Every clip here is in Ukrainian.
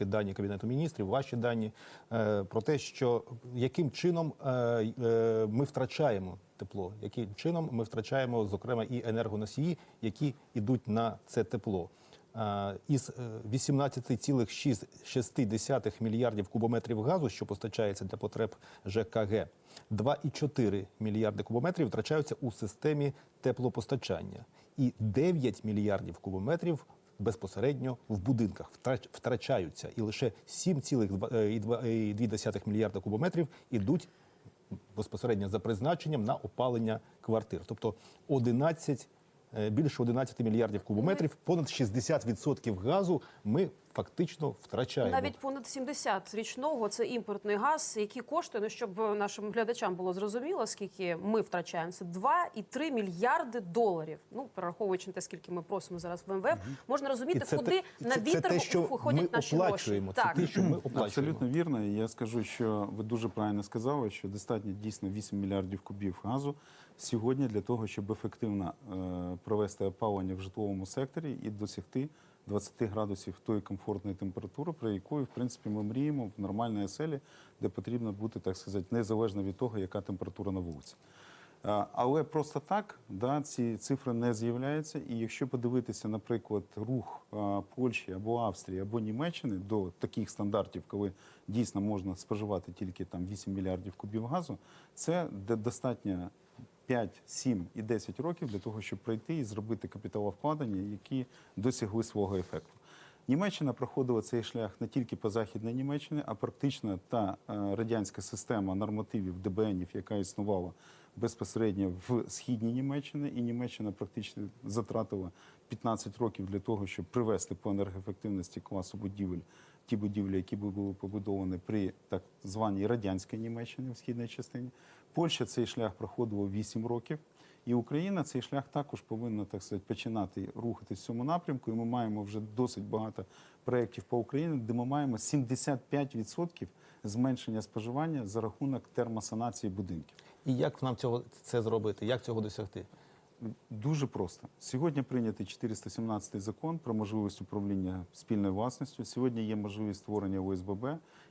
таки дані Кабінету міністрів, ваші дані е, про те, що яким чином е, е, ми втрачаємо тепло, яким чином ми втрачаємо, зокрема, і енергоносії, які йдуть на це тепло. Із е, 18,6 мільярдів кубометрів газу, що постачається для потреб ЖКГ, 2,4 мільярди кубометрів втрачаються у системі теплопостачання, і 9 мільярдів кубометрів безпосередньо в будинках втрач- втрачаються, і лише 7,2 мільярда кубометрів ідуть безпосередньо за призначенням на опалення квартир. Тобто 11, е, більше 11 мільярдів кубометрів, понад 60% газу ми фактично втрачаємо. Навіть понад 70 річного це імпортний газ, який коштує, ну щоб нашим глядачам було зрозуміло, скільки ми втрачаємо. Це 2,3 мільярди доларів. Ну, перераховуючи на те, скільки ми просимо зараз в МВФ, можна розуміти, це куди те- на це- це вітер те, що виходять ми наші оплачуємо. гроші. Це те, що ми оплачуємо. Абсолютно вірно. Я скажу, що ви дуже правильно сказали, що достатньо дійсно 8 мільярдів кубів газу сьогодні для того, щоб ефективно е, провести опалення в житловому секторі і досягти 20 градусів тої комфортної температури, про якою в принципі ми мріємо в нормальній оселі, де потрібно бути, так сказати, незалежно від того, яка температура на вулиці. Е, Але просто так да, ці цифри не з'являються. І якщо подивитися, наприклад, рух е, Польщі або Австрії або Німеччини до таких стандартів, коли дійсно можна споживати тільки там 8 мільярдів кубів газу, це де достатньо 5, 7 і 10 років для того, щоб пройти і зробити капіталовкладення, які досягли свого ефекту. Німеччина проходила цей шлях не тільки по західній Німеччині, а практично та е, радянська система нормативів ДБНів, яка існувала безпосередньо в східній Німеччині, і Німеччина практично затратила 15 років для того, щоб привести по енергоефективності класу будівель ті будівлі, які були побудовані при так званій радянській Німеччині в східній частині. Польща цей шлях проходила 8 років. І Україна цей шлях також повинна так сказати, починати рухатись в цьому напрямку. І ми маємо вже досить багато проєктів по Україні, де ми маємо 75% зменшення споживання за рахунок термосанації будинків. І як нам цього це зробити? Як цього досягти? Дуже просто. Сьогодні прийнятий 417 закон про можливість управління спільною власністю. Сьогодні є можливість створення ОСББ.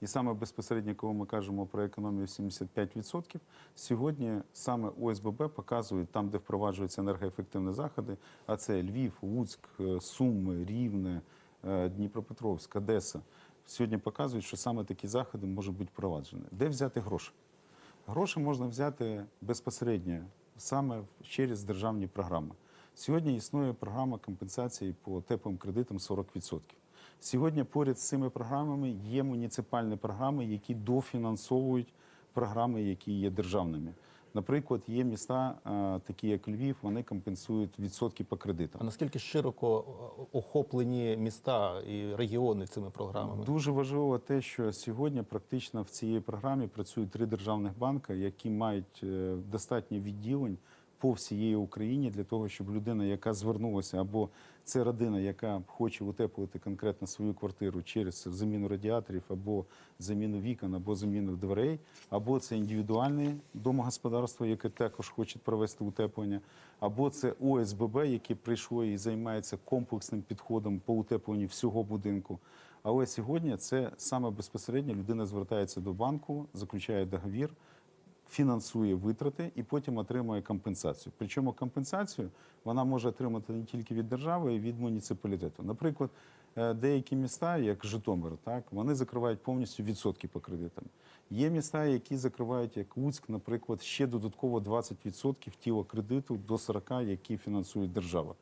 І саме безпосередньо, коли ми кажемо про економію 75%, сьогодні саме ОСББ показують там, де впроваджуються енергоефективні заходи, а це Львів, Луцьк, е, Суми, Рівне, е, Дніпропетровськ, Одеса. Сьогодні показують, що саме такі заходи можуть бути впроваджені. Де взяти гроші? Гроші можна взяти безпосередньо саме через державні програми. Сьогодні існує програма компенсації по теплим кредитам 40%. Сьогодні поряд з цими програмами є муніципальні програми, які дофінансовують програми, які є державними. Наприклад, є міста, е, такі як Львів, вони компенсують відсотки по кредитам. А наскільки широко е, охоплені міста і регіони цими програмами? Дуже важливо те, що сьогодні практично в цій програмі працюють три державних банки, які мають е, достатньо відділень по всієї Україні для того, щоб людина, яка звернулася, або це родина, яка хоче утеплити конкретно свою квартиру через заміну радіаторів, або заміну вікон, або заміну дверей, або це індивідуальне домогосподарство, яке також хоче провести утеплення, або це ОСББ, яке прийшло і займається комплексним підходом по утепленню всього будинку. Але сьогодні це саме безпосередньо людина звертається до банку, заключає договір, фінансує витрати і потім отримує компенсацію. Причому компенсацію вона може отримати не тільки від держави, а й від муніципалітету. Наприклад, е, деякі міста, як Житомир, так вони закривають повністю відсотки по кредитам. Є міста, які закривають, як Луцьк, наприклад, ще додатково 20% тіла кредиту до 40%, які фінансує держава.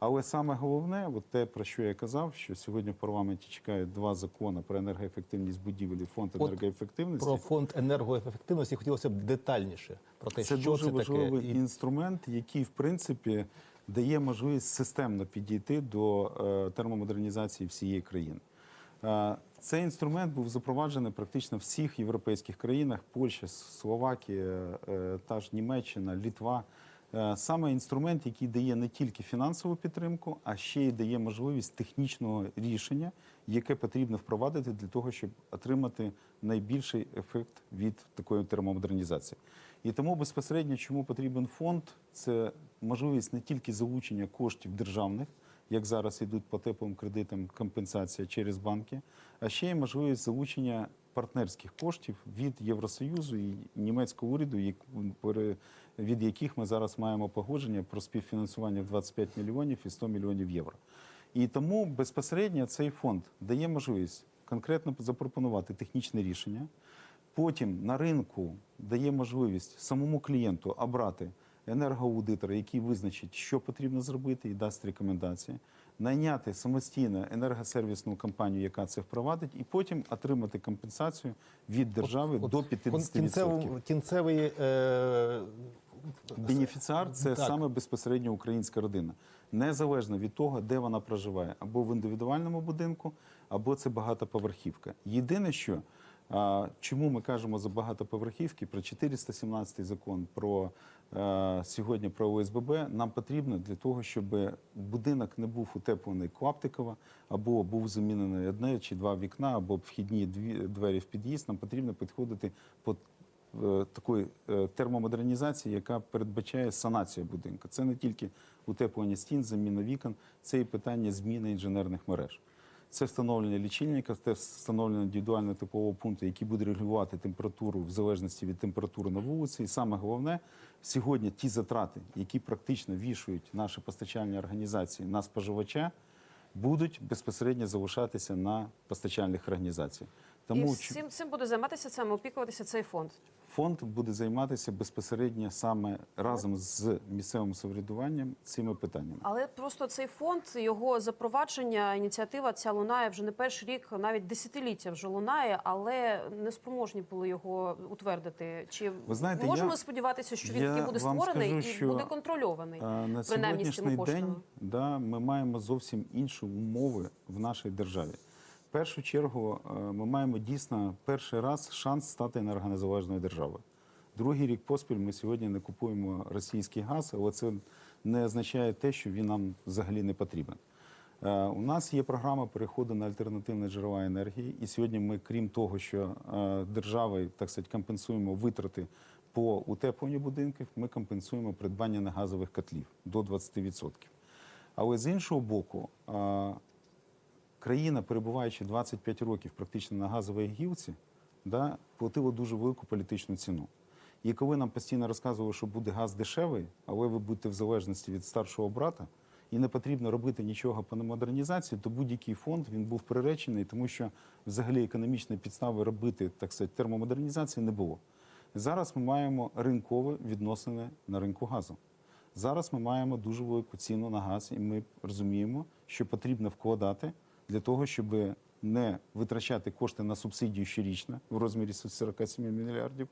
Але саме головне, от те, про що я казав, що сьогодні в парламенті чекають два закони про енергоефективність будівель і фонд От енергоефективності. Про фонд енергоефективності хотілося б детальніше про те, Це що дуже це важливий таке. Інструмент, який в принципі дає можливість системно підійти до е, термомодернізації всієї країни. Е, Цей інструмент був запроваджений практично в всіх європейських країнах: Польща, Словакія, е, та ж Німеччина, Літва. Е, Саме інструмент, який дає не тільки фінансову підтримку, а ще й дає можливість технічного рішення, яке потрібно впровадити для того, щоб отримати найбільший ефект від такої термомодернізації. І тому безпосередньо, чому потрібен фонд, це можливість не тільки залучення коштів державних як зараз йдуть по теплим кредитам компенсація через банки, а ще є можливість залучення партнерських коштів від Євросоюзу і німецького уряду, від яких ми зараз маємо погодження про співфінансування в 25 мільйонів і 100 мільйонів євро. І тому безпосередньо цей фонд дає можливість конкретно запропонувати технічне рішення. Потім на ринку дає можливість самому клієнту обрати енергоаудитора, який визначить, що потрібно зробити, і дасть рекомендації, найняти самостійно енергосервісну компанію, яка це впровадить, і потім отримати компенсацію від держави От до 50%. кінцевий, кінцевий е, Бенефіціар це Так. саме безпосередньо українська родина, незалежно від того, де вона проживає, або в індивідуальному будинку, або це багатоповерхівка. Єдине, що чому ми кажемо за багатоповерхівки про 417 закон про е, сьогодні про ОСББ, нам потрібно для того, щоб будинок не був утеплений клаптиково, або був замінений одне чи два вікна, або вхідні двері в під'їзд. Нам потрібно підходити по е, такої е, термомодернізації, яка передбачає санацію будинку. Це не тільки утеплення стін, заміна вікон, це і питання зміни інженерних мереж. Це встановлення лічильника, це встановлення індивідуального теплового пункту, який буде регулювати температуру в залежності від температури на вулиці. І саме головне, сьогодні ті затрати, які практично вішують наші постачальні організації на споживача, будуть безпосередньо залишатися на постачальних організаціях. Тому чу- всім цим буде займатися саме опікуватися цей фонд. Фонд буде займатися безпосередньо саме разом з місцевим самоврядуванням цими питаннями. Але просто цей фонд, його запровадження, ініціатива ця лунає вже не перший рік, навіть десятиліття вже лунає, але не спроможні були його утвердити. Чи Ви знаєте, можемо я- сподіватися, що він таки буде створений скажу, і що, буде контрольований? На принаймні з цими сьогоднішній коштами. день да, ми маємо зовсім інші умови в нашій державі. В першу чергу е, ми маємо дійсно перший раз шанс стати енергонезалежною державою. Другий рік поспіль ми сьогодні не купуємо російський газ, але це не означає те, що він нам взагалі не потрібен. Е, У нас є програма переходу на альтернативні джерела енергії, і сьогодні ми, крім того, що е, державою так сказати, компенсуємо витрати по утепленню будинків, ми компенсуємо придбання негазових котлів до 20%. Але з іншого боку, країна, перебуваючи 25 років практично на газовій гілці, да, платила дуже велику політичну ціну. І коли нам постійно розказували, що буде газ дешевий, але ви будете в залежності від старшого брата, і не потрібно робити нічого по модернізації, то будь-який фонд він був приречений, тому що взагалі економічної підстави робити так сказати, термомодернізації не було. Зараз ми маємо ринкові відносини на ринку газу. Зараз ми маємо дуже велику ціну на газ, і ми розуміємо, що потрібно вкладати для того, щоб не витрачати кошти на субсидію щорічно в розмірі 47 мільярдів,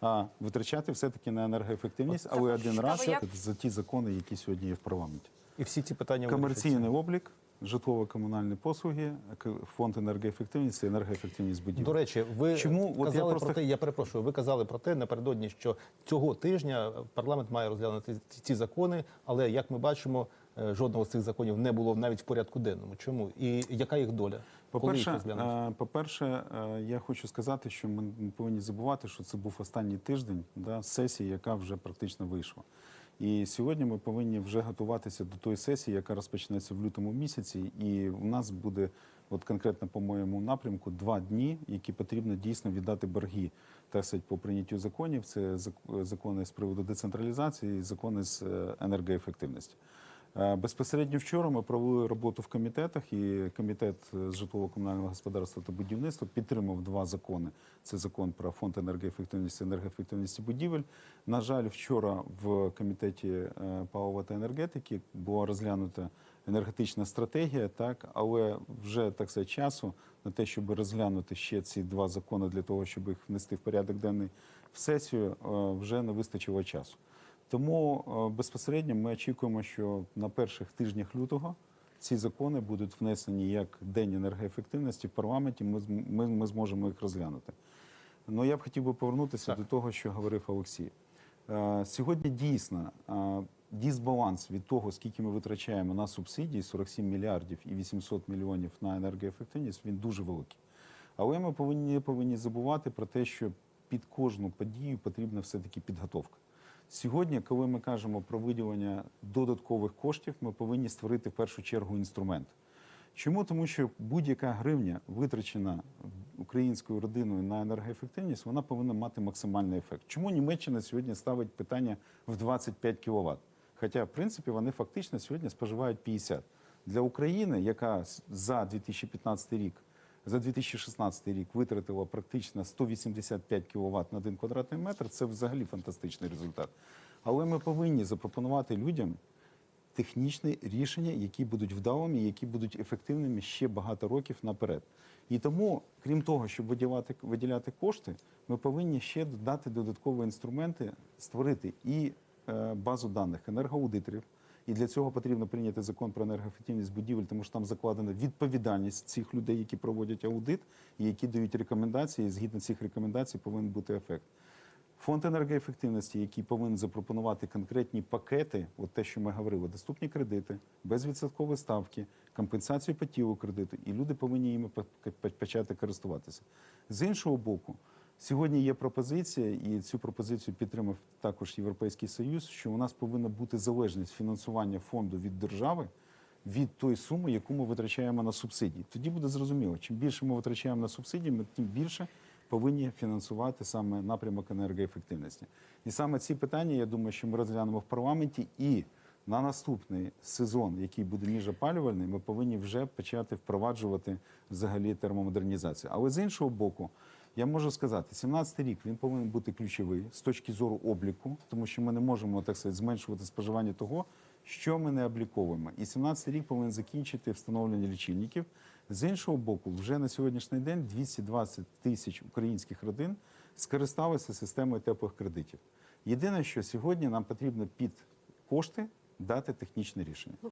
а витрачати все-таки на енергоефективність, але один раз як- за ті закони, які сьогодні є в парламенті. і всі ці питання Комерційний вирішуються. облік, житлово-комунальні послуги, к- фонд енергоефективності, енергоефективність будівель. До речі, ви Чому? От я казали просто- про те, я перепрошую, ви казали про те напередодні, що цього тижня парламент має розглянути ці- закони, але як ми бачимо, жодного з цих законів не було навіть в порядку денному. Чому? І яка їх доля? По-перше, е, по-перше, е, я хочу сказати, що ми не повинні забувати, що це був останній тиждень да, сесії, яка вже практично вийшла. І сьогодні ми повинні вже готуватися до тої сесії, яка розпочнеться в лютому місяці. І у нас буде, от конкретно по моєму напрямку, два дні, які потрібно дійсно віддати борги так сказати, по прийняттю законів. Це закони з приводу децентралізації, і закони з е, енергоефективності. Е, Безпосередньо вчора ми провели роботу в комітетах, і комітет з житлово-комунального господарства та будівництва підтримав два закони. Це закон про фонд енергоефективності, енергоефективності будівель. На жаль, вчора в комітеті е, палива та енергетики була розглянута енергетична стратегія, так але вже так сказати, часу на те, щоб розглянути ще ці два закони для того, щоб їх внести в порядок денний в сесію, е, вже не вистачило часу. Тому е, безпосередньо ми очікуємо, що на перших тижнях лютого ці закони будуть внесені як День енергоефективності в парламенті. Ми, ми, ми зможемо їх розглянути. Ну я б хотів би повернутися Так. до того, що говорив Олексій. Е, Сьогодні дійсно е, дисбаланс від того, скільки ми витрачаємо на субсидії 47 мільярдів і 800 мільйонів на енергоефективність, він дуже великий. Але ми повинні, повинні забувати про те, що під кожну подію потрібна все-таки підготовка. Сьогодні, коли ми кажемо про виділення додаткових коштів, ми повинні створити в першу чергу інструмент. Чому? Тому що будь-яка гривня, витрачена українською родиною на енергоефективність, вона повинна мати максимальний ефект. Чому Німеччина сьогодні ставить питання в 25 кВт? Хоча, в принципі, вони фактично сьогодні споживають 50. Для України, яка за 2015 рік, за 2016 рік витратила практично 185 кВт на один квадратний метр, це взагалі фантастичний результат. Але ми повинні запропонувати людям технічні рішення, які будуть вдалими, які будуть ефективними ще багато років наперед. І тому, крім того, щоб виділяти, виділяти кошти, ми повинні ще додати додаткові інструменти, створити і е, базу даних енергоаудиторів. І для цього потрібно прийняти закон про енергоефективність будівель, тому що там закладена відповідальність цих людей, які проводять аудит і які дають рекомендації. І згідно цих рекомендацій повинен бути ефект. Фонд енергоефективності, який повинен запропонувати конкретні пакети, от те, що ми говорили, доступні кредити, безвідсоткові ставки, компенсацію по тілу кредиту, і люди повинні по- почати користуватися. З іншого боку, сьогодні є пропозиція, і цю пропозицію підтримав також Європейський Союз, що у нас повинна бути залежність фінансування фонду від держави від тої суми, яку ми витрачаємо на субсидії. Тоді буде зрозуміло, чим більше ми витрачаємо на субсидії, ми тим більше повинні фінансувати саме напрямок енергоефективності. І саме ці питання, я думаю, що ми розглянемо в парламенті і на наступний сезон, який буде міжопалювальний, ми повинні вже почати впроваджувати взагалі термомодернізацію. Але з іншого боку, я можу сказати, 17 рік він повинен бути ключовий з точки зору обліку, тому що ми не можемо так сказати, зменшувати споживання того, що ми не обліковуємо. І 17-й рік повинен закінчити встановлення лічильників. З іншого боку, вже на сьогоднішній день 220 тисяч українських родин скористалися системою теплих кредитів. Єдине, що сьогодні нам потрібно під кошти дати технічне рішення.